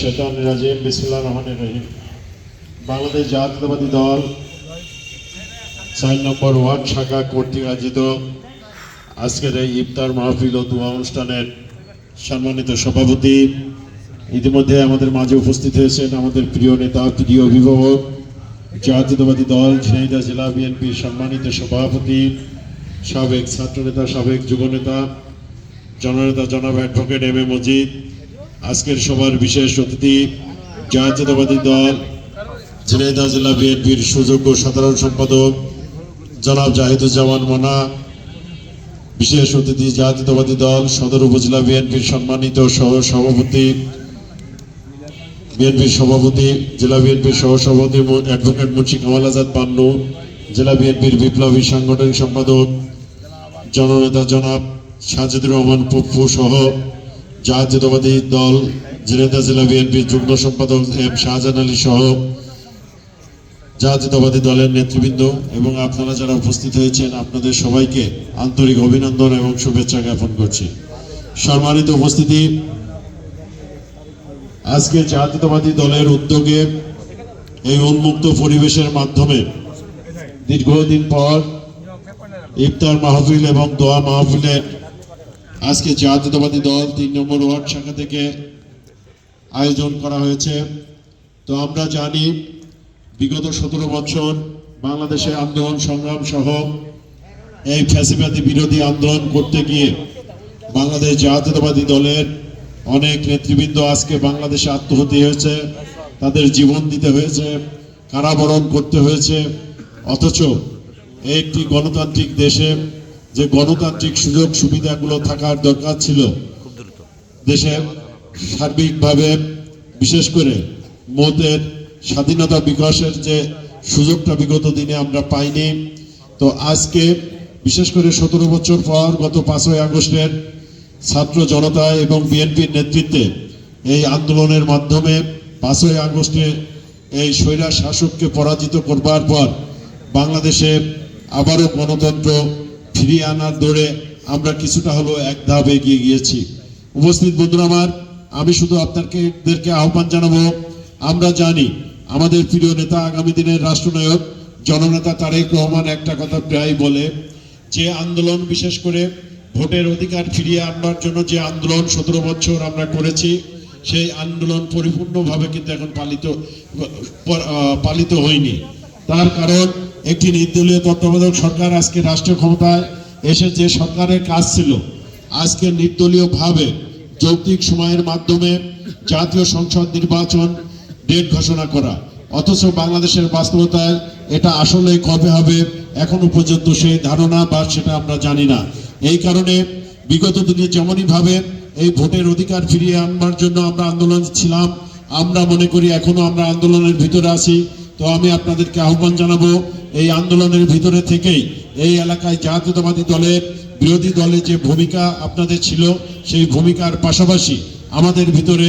শেতান রাজিম, বিসমুল্লাহ রহমান রহিম। বাংলাদেশ জাতীয়তাবাদী দল চার নম্বর ওয়ার্ড শাখা কর্তৃক আয়োজিত আজকের এই ইফতার মাহফিল ও দোয়া অনুষ্ঠানের সম্মানিত সভাপতি ইতিমধ্যে আমাদের মাঝে উপস্থিত হয়েছেন আমাদের প্রিয় নেতা, প্রিয় অভিভাবক, জাতীয়তাবাদী দল, ঝিনাইদহ জেলা বিএনপির সম্মানিত সভাপতি, সাবেক ছাত্রনেতা, সাবেক যুবনেতা, জননেতা, জনাব অ্যাডভোকেট এম এ মজিদ আজকের সভার বিশেষ অতিথি জাতীয়তাবাদী দল ঝিনাইদহ জেলা বিএনপির সুযোগ্য সাধারণ সম্পাদক জনাব জাহিদুজ্জামান মোনা, বিশেষ অতিথি জাতীয়তাবাদী দল, সদর উপজেলা বিএনপির সম্মানিত সহ সভাপতি, বিএনপির সভাপতি, জেলা বিএনপির সহ সভাপতি মো- অ্যাডভোকেট মুন্সি কামাল আজাদ পান্নু, জেলা বিএনপির বিপ্লবী সাংগঠনিক সম্পাদক, জননেতা জনাব সাজিদুর রহমান পপ্পু সহ জাতীয়তাবাদী দল ঝিনাইদহ জেলা বিএনপির যুগ্ম সম্পাদক এম শাহজাহান আলী সহ জাতীয়তাবাদী দলের নেতৃবৃন্দ এবং আপনারা যারা উপস্থিত হয়েছেন, আপনাদের সবাইকে আন্তরিক অভিনন্দন এবং শুভেচ্ছা জ্ঞাপন করছি। সম্মানিত উপস্থিতি, আজকে জাতীয়তাবাদী দলের উদ্যোগে এই উন্মুক্ত পরিবেশের মাধ্যমে দীর্ঘদিন পর ইফতার মাহফিল এবং দোয়া মাহফিলে আজকে জাতীয়তাবাদী দল তিন নম্বর ওয়ার্ড শাখা থেকে আয়োজন করা হয়েছে। তো আমরা জানি, বিগত সতেরো বছর বাংলাদেশে আন্দোলন সংগ্রাম সহ এই ফ্যাসিবাদী বিরোধী আন্দোলন করতে গিয়ে বাংলাদেশ জাতীয়তাবাদী দলের অনেক নেতৃবৃন্দ আজকে বাংলাদেশে আত্মহতি হয়েছে, তাদের জীবন দিতে হয়েছে, কারাবরণ করতে হয়েছে, অথচ একটি গণতান্ত্রিক দেশে যে গণতান্ত্রিক সুযোগ সুবিধাগুলো থাকার দরকার ছিল দেশে সার্বিকভাবে বিশেষ করে মতের স্বাধীনতা বিকাশের যে সুযোগটা বিগত দিনে আমরা পাইনি তো আজকে বিশেষ করে সতেরো বছর পর গত পাঁচই আগস্টের ছাত্র জনতা এবং বিএনপির নেতৃত্বে এই আন্দোলনের মাধ্যমে পাঁচই আগস্টে এই স্বৈরা শাসককে পরাজিত করবার পর বাংলাদেশে আবারও গণতন্ত্র ফিরিয়ে আনার দৌড়ে আমরা কিছুটা হলো এক ধাপ এগিয়ে গিয়েছি। উপস্থিত বন্ধুরা আমার, আমি শুধু আপনাদেরকে আহ্বান জানাব, আমরা জানি আমাদের প্রিয় নেতা আগামী দিনের রাষ্ট্রনায়ক, জননেতা তারেক রহমান একটা কথা প্রায় বলে, যে আন্দোলন বিশেষ করে ভোটের অধিকার ফিরিয়ে আনবার জন্য যে আন্দোলন সতেরো বছর আমরা করেছি, সেই আন্দোলন পরিপূর্ণভাবে কিন্তু এখন পালিত পালিত হয়নি। তার কারণ একটি নির্দলীয় তত্ত্বাবধায়ক সরকার আজকে রাষ্ট্রীয় ক্ষমতায় এসে যে সরকারের কাজ ছিল, আজকে নির্দলীয় ভাবে যৌক্তিক সময়ের মাধ্যমে জাতীয় সংসদ নির্বাচন ডেট ঘোষণা করা, অথচ বাংলাদেশের বাস্তবতায় এটা আসলে কবে হবে এখনও পর্যন্ত সেই ধারণা বা সেটা আমরা জানি না। এই কারণে বিগত দিনে যেমনই ভাবে এই ভোটের অধিকার ফিরিয়ে আনবার জন্য আমরা আন্দোলন ছিলাম, আমরা মনে করি এখনও আমরা আন্দোলনের ভিতরে আছি। তো আমি আপনাদেরকে আহ্বান জানাব এই আন্দোলনের ভিতরে থেকেই এই এলাকায় জাতীয়তাবাদী দলের বিরোধী দলের যে ভূমিকা আপনাদের ছিল, সেই ভূমিকার পাশাপাশি আমাদের ভিতরে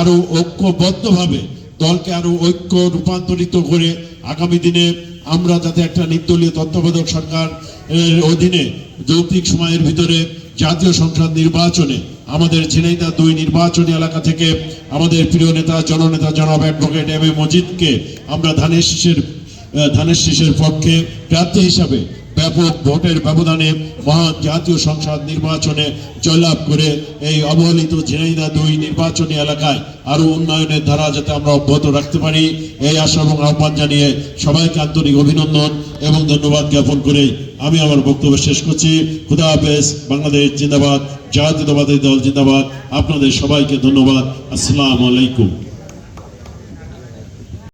আরও ঐক্যবদ্ধভাবে দলকে আরও ঐক্য রূপান্তরিত করে আগামী দিনে আমরা যাতে একটা নির্দলীয় তত্ত্বাবধায়ক সরকার অধীনে যৌক্তিক সময়ের ভিতরে জাতীয় সংসদ নির্বাচনে আমাদের ঝিনাইদহ দুই নির্বাচনী এলাকা থেকে আমাদের প্রিয় নেতা, জননেতা জনাব অ্যাডভোকেট এম এ মজিদকে আমরা ধানের শীষের ধানের শীষের পক্ষে প্রার্থী হিসাবে ব্যাপক ভোটের ব্যবধানে মহান জাতীয় সংসদ নির্বাচনে জয়লাভ করে এই অবহেলিত ঝিনাইদহ দুই নির্বাচনী এলাকায় আরও উন্নয়নের ধারা যাতে আমরা অব্যাহত রাখতে পারি, এই আশা এবং আহ্বান জানিয়ে সবাইকে আন্তরিক অভিনন্দন এবং ধন্যবাদ জ্ঞাপন করে আমি আমার বক্তব্য শেষ করছি। খুদা হাফেজ, বাংলাদেশ জিন্দাবাদ, জাতীয়তাবাদী দল জিন্দাবাদ। আপনাদের সবাইকে ধন্যবাদ। আসসালামু আলাইকুম।